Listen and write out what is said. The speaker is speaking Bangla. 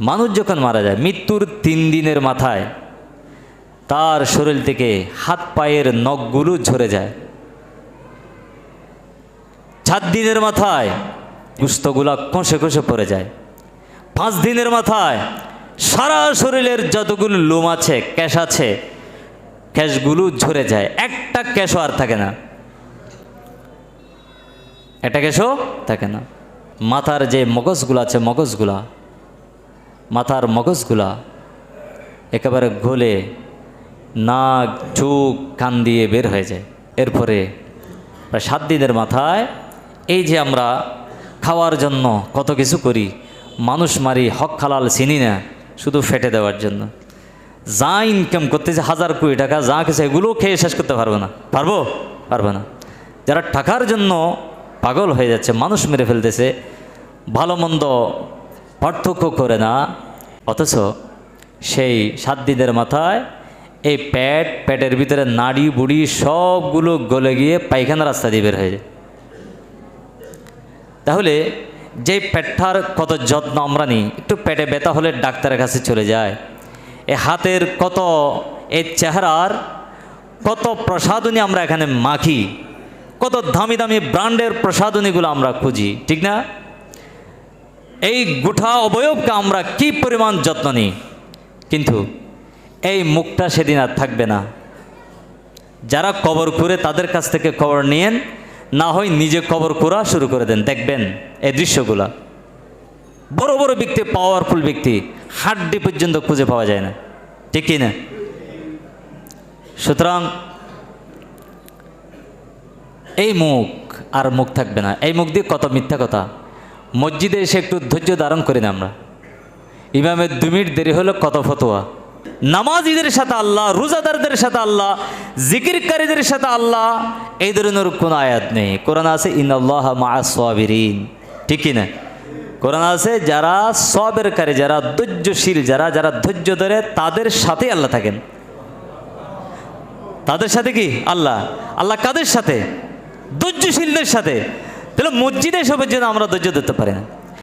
মানুষ যখন মারা যায়, মৃত্যুর তিন দিনের মাথায় তার শরীর থেকে হাত পায়ের নখগুলো ঝরে যায়। চার দিনের মাথায় গুস্তগুলা কষে কষে পড়ে যায়। পাঁচ দিনের মাথায় সারা শরীরের যতগুলো লোম আছে, ক্যাশ আছে, ক্যাশগুলো ঝরে যায়। একটা ক্যাশও আর থাকে না। একটা ক্যাশও থাকে না। মাথার যে মগজগুলো আছে, মগজগুলা মাথার মগজগুলা একেবারে গলে নাক, চোখ, কান দিয়ে বের হয়ে যায়। এরপরে সাত দিনের মাথায় এই যে আমরা খাওয়ার জন্য কত কিছু করি, মানুষ মারি হক খালাল চিনি না, শুধু ফেটে দেওয়ার জন্য। যা ইনকাম করতেছে হাজার কোটি টাকা, যা কিছু, এগুলো খেয়ে শেষ করতে পারব না। পারব? পারব না। যারা টাকার জন্য পাগল হয়ে যাচ্ছে, মানুষ মেরে ফেলতেছে, ভালো মন্দ পার্থক্য করে না। অথচ সেই সাত দিনের মাথায় এই প্যাট প্যাটের ভিতরে নাড়ি, বুড়ি সবগুলো গলে গিয়ে পায়খানা রাস্তা দিয়ে বের হয়ে যায়। তাহলে যে পেটটার কত যত্ন আমরা নিই, একটু পেটে ব্যথা হলে ডাক্তারের কাছে চলে যায়। এ হাতের কত এই চেহারার কত প্রসাধনী আমরা এখানে মাখি, কত দামি দামি ব্র্যান্ডের প্রসাধনীগুলো আমরা খুঁজি, ঠিক না? এই গোটা অবয়বকে আমরা কি পরিমাণ যত্ন নিই? কিন্তু এই মুখটা সেদিন আর থাকবে না। যারা কবর করে তাদের কাছ থেকে কবর নিয়েন, না হয় নিজে কবর করা শুরু করে দেন। দেখবেন এই দৃশ্যগুলা। বড় বড় ব্যক্তি পাওয়ারফুল ব্যক্তি, হাড্ডি পর্যন্ত খুঁজে পাওয়া যায় না। ঠিক না? সুতরাং এই মুখ আর মুখ থাকবে না। এই মুখ দিয়ে কত মিথ্যা কথা? মসজিদে এসে একটু ধৈর্য ধারণ করি না আমরা। ইমামের দু মিনিট দেরি হলো কত ফতোয়া। নামাজিদের সাথে আল্লাহ, রোজাদারদের সাথে আল্লাহ, জিকিরকারীদের সাথে আল্লাহ, এই ধরনের কোনো আয়াত নেই। কোরআন আছে ইন আল্লাহ মা সাবিরিন। ঠিক না? কোরআন আছে, যারা সবেরকারী যারা ধৈর্যশীল, যারা যারা ধৈর্য ধরে, তাদের সাথে আল্লাহ থাকেন। তাদের সাথে কি? আল্লাহ। আল্লাহ কাদের সাথে? ধৈর্যশীলদের সাথে। তাহলে মসজিদে এসবের জন্য আমরা ধৈর্য ধরতে পারি না।